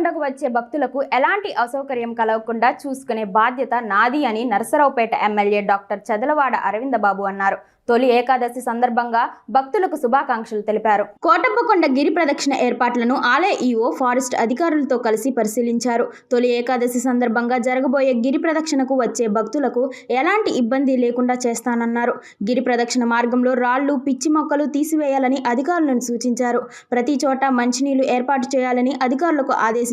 కొండకు వచ్చే భక్తులకు ఎలాంటి అసౌకర్యం కలగకుండా చూసుకునే బాధ్యత నాది అని నరసరావుపేట ఎమ్మెల్యే డాక్టర్ చదలవాడ అరవిందబాబు అన్నారు. తొలి ఏకాదశి సందర్భంగా భక్తులకు శుభాకాంక్షలు తెలిపారు. కోటప్పకొండ గిరి ప్రదక్షిణ ఏర్పాట్లను ఆలయ ఈఓ ఫారెస్ట్ అధికారులతో కలిసి పరిశీలించారు. తొలి ఏకాదశి సందర్భంగా జరగబోయే గిరి ప్రదక్షిణకు వచ్చే భక్తులకు ఎలాంటి ఇబ్బంది లేకుండా చేస్తానన్నారు. గిరి ప్రదక్షిణ మార్గంలో రాళ్ళు పిచ్చి మొక్కలు తీసివేయాలని అధికారులను సూచించారు. ప్రతి చోట మంచినీళ్ళు ఏర్పాటు చేయాలని అధికారులకు ఆదేశించారు.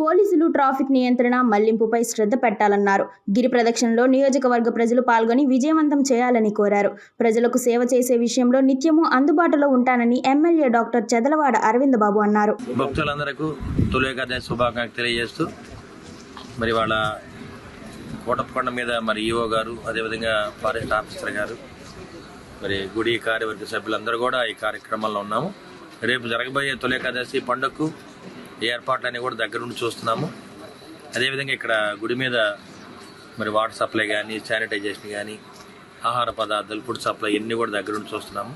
పోలీసులు ట్రాఫిక్ నియంత్రణ మళ్ళింపుపై శ్రద్ధ పెట్టాలన్నారు. గిరి ప్రదక్షిణలో నియోజకవర్గ ప్రజలు పాల్గొని విజయవంతం చేయాలని కోరారు. ప్రజలకు సేవ చేసే విషయంలో నిత్యము అందుబాటులో ఉంటానని ఎమ్మెల్యే డాక్టర్ చెదలవాడ అరవింద్ బాబు అన్నారు. భక్తులందరకు తొలి శుభాకాంక్షలు తెలియజేస్తూ మరి వాళ్ళ కోటప్పకొండ మీద మరి ఈఓ గారు అదేవిధంగా ఫారెస్ట్ ఆఫీసర్ గారు మరి గుడి కార్యవర్గ సభ్యులందరూ కూడా ఈ కార్యక్రమంలో ఉన్నాము. రేపు జరగబోయే తొలి ఏకాదశి పండుగకు ఏర్పాట్లన్నీ కూడా దగ్గర నుండి చూస్తున్నాము. అదేవిధంగా ఇక్కడ గుడి మీద మరి వాటర్ సప్లై కానీ శానిటైజేషన్ కానీ ఆహార పదార్థాలు ఫుడ్ సప్లై ఇవన్నీ కూడా దగ్గర నుండి చూస్తున్నాము.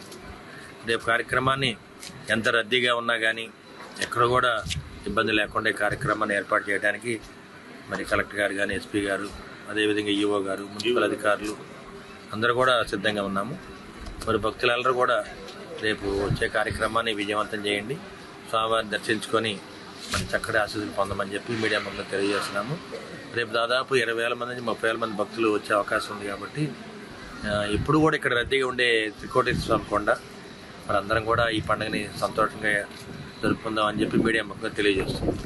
రేపు కార్యక్రమాన్ని ఎంత రద్దీగా ఉన్నా కానీ ఎక్కడ కూడా ఇబ్బంది లేకుండా ఈ కార్యక్రమాన్ని ఏర్పాటు చేయడానికి మరి కలెక్టర్ గారు కానీ ఎస్పీ గారు అదేవిధంగా ఈఓ గారు మున్సిపల్ అధికారులు అందరూ కూడా సిద్ధంగా ఉన్నాము. మరి భక్తులందరూ కూడా రేపు వచ్చే కార్యక్రమాన్ని విజయవంతం చేయండి. స్వామివారిని దర్శించుకొని మరి చక్కటి ఆశీస్సులు పొందమని చెప్పి మీడియా ముందు తెలియజేస్తున్నాము. రేపు దాదాపు ఇరవై వేల మంది నుంచి ముప్పై వేల మంది భక్తులు వచ్చే అవకాశం ఉంది కాబట్టి ఇప్పుడు కూడా ఇక్కడ రద్దీగా ఉండే త్రికోటేశ్వర స్వామి కొండ మరి అందరం కూడా ఈ పండుగని సంతోషంగా జరుపుకుందాం అని చెప్పి మీడియా ముఖంగా తెలియజేస్తున్నాం.